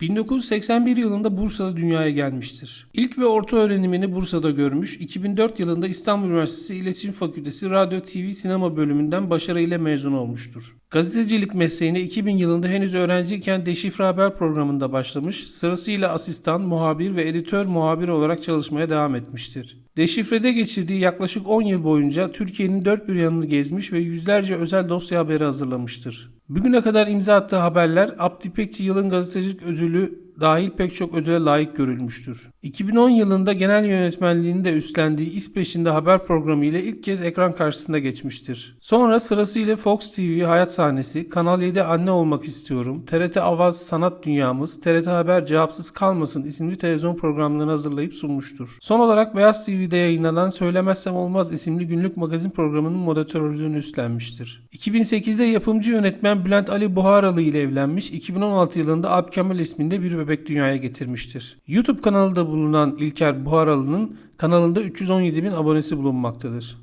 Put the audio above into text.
1981 yılında Bursa'da dünyaya gelmiştir. İlk ve orta öğrenimini Bursa'da görmüş, 2004 yılında İstanbul Üniversitesi İletişim Fakültesi Radyo TV Sinema bölümünden başarıyla mezun olmuştur. Gazetecilik mesleğine 2000 yılında henüz öğrenciyken Deşifre Haber programında başlamış, sırasıyla asistan, muhabir ve editör muhabir olarak çalışmaya devam etmiştir. Deşifrede geçirdiği yaklaşık 10 yıl boyunca Türkiye'nin dört bir yanını gezmiş ve yüzlerce özel dosya haberi hazırlamıştır. Bugüne kadar imza attığı haberler Abdi İpekçi Yılın Gazetecilik Ödülü dahil pek çok ödüle layık görülmüştür. 2010 yılında genel yönetmenliğini de üstlendiği İspeç'inde haber programı ile ilk kez ekran karşısında geçmiştir. Sonra sırasıyla Fox TV Hayat Sahnesi, Kanal 7 Anne Olmak İstiyorum, TRT Avaz Sanat Dünyamız, TRT Haber Cevapsız Kalmasın isimli televizyon programlarını hazırlayıp sunmuştur. Son olarak Beyaz TV'de yayınlanan Söylemezsem Olmaz isimli günlük magazin programının moderatörlüğünü üstlenmiştir. 2008'de yapımcı yönetmen Bülent Ali Buharalı ile evlenmiş, 2016 yılında Alp Kemal isminde bir bebek dünyaya getirmiştir. YouTube kanalında bulunan İlker Buharalı'nın kanalında 317 bin abonesi bulunmaktadır.